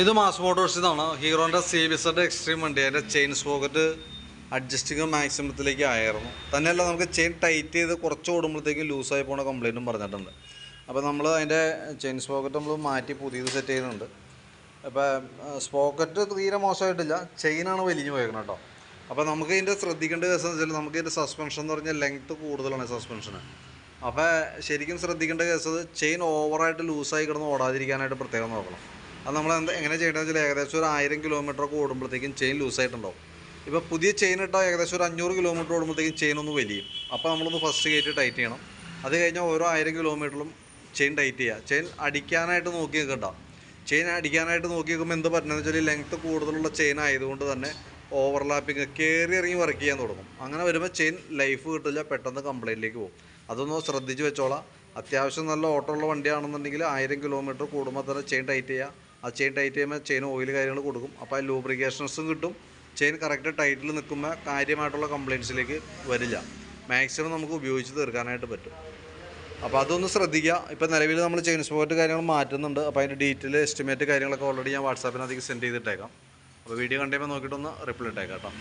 ഇത് mass Motors ഇതാണ് ഹീറോന്റെ സി ബി സെഡ് എക്സ്ട്രീം വണ്ടി. അതിന്റെ ചെയിൻ സ്പോക്കറ്റ് അഡ്ജസ്റ്റിങ് മാക്സിമത്തിലേക്ക് ആയിരുന്നു. തന്നെയല്ല നമുക്ക് ചെയിൻ ടൈറ്റ് ചെയ്ത് കുറച്ച് ഓടുമ്പോഴത്തേക്കും ലൂസായി പോണ കംപ്ലൈന്റും പറഞ്ഞിട്ടുണ്ട്. അപ്പോൾ നമ്മൾ അതിന്റെ ചെയിൻ സ്പോക്കറ്റ് നമ്മൾ മാറ്റി പുതിയത് സെറ്റ് ചെയ്യുന്നുണ്ട്. അപ്പോൾ സ്പോക്കറ്റ് തീരെ മോശമായിട്ടില്ല. ചെയിനാണ് വലിഞ്ഞു പോയേക്കുന്നത് കേട്ടോ. അപ്പോൾ നമുക്ക് ഇതിന്റെ ശ്രദ്ധിക്കേണ്ട കേസ് എന്ന് വെച്ചാൽ നമുക്ക് ഇതിന്റെ സസ്പെൻഷൻ എന്ന് പറഞ്ഞാൽ ലെങ്ത്ത് കൂടുതലാണ് സസ്പെൻഷന് അപ്പോൾ ശരിക്കും ശ്രദ്ധിക്കേണ്ട കേസ് ചെയിൻ ഓവറായിട്ട് ലൂസായി കിടന്ന് ഓടാതിരിക്കാനായിട്ട് പ്രത്യേകം നോക്കണം. അത് നമ്മൾ എന്താ എങ്ങനെ ചെയ്യണമെന്ന് വെച്ചാൽ ഏകദേശം ഒരു ആയിരം കിലോമീറ്റർ ഒക്കെ ഓടുമ്പോഴത്തേക്കും ചെയിൻ ലൂസായിട്ടുണ്ടാവും ഇപ്പോൾ പുതിയ ചെയിൻ ഇട്ടാൽ ഏകദേശം ഒരു അഞ്ഞൂറ് കിലോമീറ്റർ ഓടുമ്പോഴത്തേക്കും ചെയിൻ ഒന്ന് വലിയും. അപ്പോൾ നമ്മളൊന്ന് ഫസ്റ്റ് കയറ്റി ടൈറ്റ് ചെയ്യണം. അത് കഴിഞ്ഞാൽ ഓരോ ആയിരം കിലോമീറ്ററിലും ചെയിൻ ടൈറ്റ് ചെയ്യുക ചെയിൻ അടിക്കാനായിട്ട് നോക്കി നിൽക്കണ്ട. ചെയിൻ അടിക്കാനായിട്ട് നോക്കി നിൽക്കുമ്പോൾ എന്ത് പറ്റുന്നതെന്ന് വെച്ചാൽ ലെങ്ത്ത് കൂടുതലുള്ള ചെയിൻ ആയതുകൊണ്ട് തന്നെ ഓവർലാപ്പിങ് കയറി ഇറങ്ങി വർക്ക് ചെയ്യാൻ തുടങ്ങും. അങ്ങനെ വരുമ്പോൾ ചെയിൻ ലൈഫ് കിട്ടില്ല പെട്ടെന്ന് കംപ്ലൈന്റിലേക്ക് പോകും. അതൊന്ന് ശ്രദ്ധിച്ച് വെച്ചോളാം. അത്യാവശ്യം നല്ല ഓട്ടമുള്ള വണ്ടിയാണെന്നുണ്ടെങ്കിൽ ആയിരം കിലോമീറ്റർ കൂടുമ്പോൾ തന്നെ ചെയിൻ ടൈറ്റ് ചെയ്യുക ആ ചെയിൻ ടൈറ്റ് ചെയ്യുമ്പോൾ ചെയിൻ ഓയിൽ കാര്യങ്ങൾ കൊടുക്കും. അപ്പോൾ ആ ലൂബ്രിക്കേഷൻസും കിട്ടും. ചെയിൻ കറക്റ്റ് ടൈറ്റിൽ നിൽക്കുമ്പോൾ കാര്യമായിട്ടുള്ള കംപ്ലയിൻസിലേക്ക് വരില്ല. മാക്സിമം നമുക്ക് ഉപയോഗിച്ച് തീർക്കാനായിട്ട് പറ്റും. അപ്പോൾ അതൊന്ന് ശ്രദ്ധിക്കുക ഇപ്പോൾ നിലവിൽ നമ്മൾ ചെയിൻ സ്പോർട്ട് കാര്യങ്ങൾ മാറ്റുന്നുണ്ട്. അപ്പോൾ അതിന്റെ ഡീറ്റെയിൽ എസ്റ്റിമേറ്റ് കാര്യങ്ങളൊക്കെ ഓൾറെഡി ഞാൻ വാട്സാപ്പിനകത്തേക്ക് സെൻഡ് ചെയ്തിട്ടേക്കാം. അപ്പോൾ വീഡിയോ കണ്ടുമ്പോൾ നോക്കിയിട്ടൊന്ന് റിപ്ലൈ ഇട്ടേക്കാം കേട്ടോ.